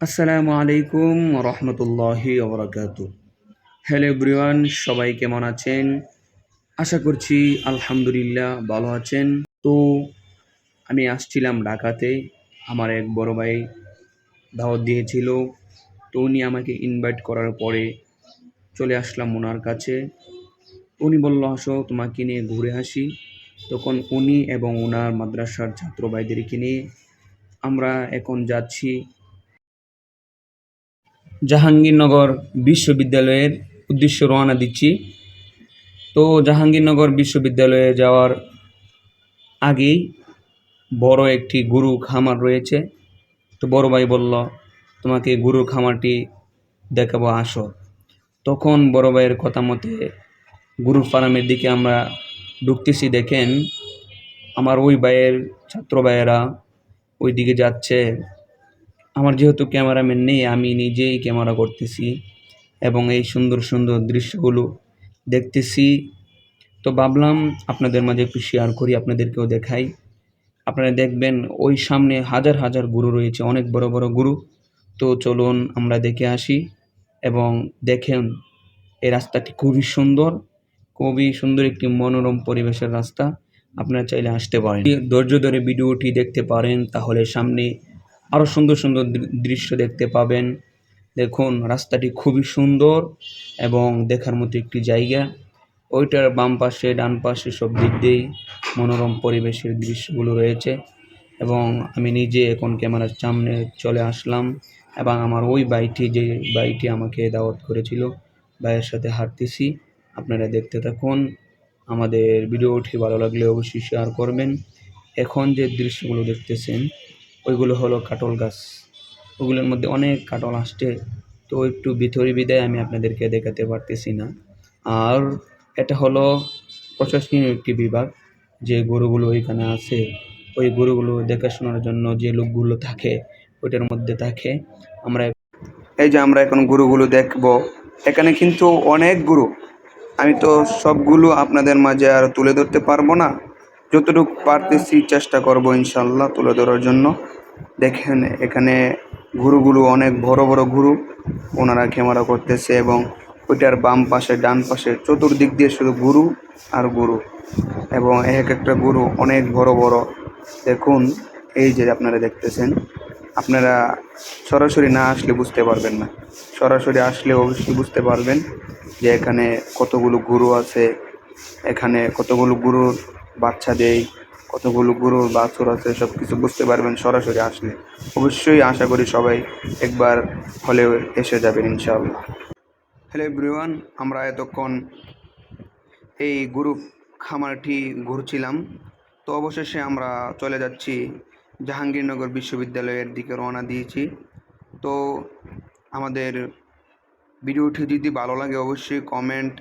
আসসালামু আলাইকুম রহমতুল্লাহি ওবরাকাতু। হ্যালো এভরিওয়ান, সবাই কেমন আছেন? আশা করছি আলহামদুলিল্লাহ ভালো আছেন। তো আমি আসছিলাম ঢাকাতে, আমার এক বড় ভাই দাওয়াত দিয়েছিল, তো উনি আমাকে ইনভাইট করার পরে চলে আসলাম ওনার কাছে। উনি বলল, আসো, তোমাকে নিয়ে ঘুরে আসি। তখন উনি এবং ওনার মাদ্রাসার ছাত্র ভাইদেরকে নিয়ে আমরা এখন যাচ্ছি জাহাঙ্গীরনগর বিশ্ববিদ্যালয়ের উদ্দেশ্য রওনা দিচ্ছি। তো জাহাঙ্গীরনগর বিশ্ববিদ্যালয়ে যাওয়ার আগেই বড় একটি গরু খামার রয়েছে। তো বড় ভাই বলল, তোমাকে গরুর খামারটি দেখাবো, আসো। তখন বড় ভাইয়ের কথা মতে গরুর ফার্মের দিকে আমরা ঢুকতেছি, দেখেন আমার ওই ভাইয়ের ছাত্র ভাইয়েরা ওই দিকে যাচ্ছে। আমার যেহেতু ক্যামেরাম্যান নেই, আমি নিজেই ক্যামেরা করতেছি এবং এই সুন্দর সুন্দর দৃশ্যগুলো দেখতেছি। তো ভাবলাম আপনাদের মাঝে একটু শেয়ার করি, আপনাদেরকেও দেখাই। আপনারা দেখবেন ওই সামনে হাজার হাজার গুরু রয়েছে, অনেক বড় বড় গুরু। তো চলুন আমরা দেখে আসি এবং দেখেন, এই রাস্তাটি খুবই সুন্দর খুবই সুন্দর একটি মনোরম পরিবেশের রাস্তা। আপনারা চাইলে আসতে পারেন। ধৈর্য ধরে ভিডিওটি দেখতে পারেন, তাহলে সামনে আরও সুন্দর সুন্দর দৃশ্য দেখতে পাবেন। দেখুন, রাস্তাটি খুবই সুন্দর এবং দেখার মতো একটি জায়গা। ওইটার বাম পাশে, ডান পাশে সব দিক দিয়েই মনোরম পরিবেশের দৃশ্যগুলো রয়েছে এবং আমি নিজে এখন ক্যামেরার সামনে চলে আসলাম এবং আমার ওই বাইটি, যে বাইটি আমাকে দাওয়াত করেছিল, ভাইয়ের সাথে হাঁটতেছি। আপনারা দেখতে থাকুন, আমাদের ভিডিওটি ভালো লাগলে অবশ্যই শেয়ার করবেন। এখন যে দৃশ্যগুলো দেখতেছেন ওইগুলো হলো কাটল গাছ। ওগুলোর মধ্যে অনেক কাটল আসছে। তো একটু ভিতরে বিদায় আমি আপনাদেরকে দেখাতে পারতেছি না। আর এটা হলো প্রশাসনীয় একটি বিভাগ। যে গরুগুলো এখানে আছে, ওই গরুগুলো দেখাশোনার জন্য যে লোকগুলো থাকে, ওইটার মধ্যে থাকে। আমরা এই যে আমরা এখন গরুগুলো দেখব, এখানে কিন্তু অনেক গরু। আমি তো সবগুলো আপনাদের মাঝে আর তুলে ধরতে পারব না। যতটুকু পারতেছি চেষ্টা করব ইনশাল্লাহ তুলে ধরার জন্য। দেখেন, এখানে গরুগুলো অনেক বড় বড় গরু। ওনারা ক্যামেরা করতেছে এবং ওইটার বাম পাশে, ডান পাশে, চতুর্দিক দিয়ে শুধু গুরু আর গুরু এবং এক একটা গুরু অনেক বড় বড়। দেখুন, এই যে আপনারা দেখতেছেন, আপনারা সরাসরি না আসলে বুঝতে পারবেন না। সরাসরি আসলে অবশ্যই বুঝতে পারবেন যে এখানে কতগুলো গুরু আছে, এখানে কতগুলো গুরুর বাচ্চা দেয় কতগুলো গরুর বাছুর আছে সব কিছু বুঝতে পারবেন সরাসরি আসলে। অবশ্যই আশা করি সবাই একবার হলেও এসে যাবেন ইনশাআল্লাহ। হ্যালো এভরিওয়ান, আমরা এতক্ষণ এই গরু খামারটি ঘুরছিলাম। তো অবশেষে আমরা চলে যাচ্ছি জাহাঙ্গীরনগর বিশ্ববিদ্যালয়ের দিকে রওনা দিয়েছি। তো আমাদের ভিডিওটি যদি ভালো লাগে অবশ্যই কমেন্ট,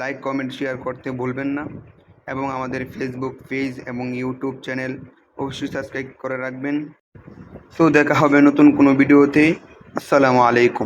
লাইক, কমেন্ট, শেয়ার করতে ভুলবেন না। এবং আমাদের ফেসবুক পেজ এবং ইউটিউব চ্যানেল অবশ্যই সাবস্ক্রাইব করে রাখবেন। তো দেখা হবে নতুন কোনো ভিডিওতে আসসালামু আলাইকুম।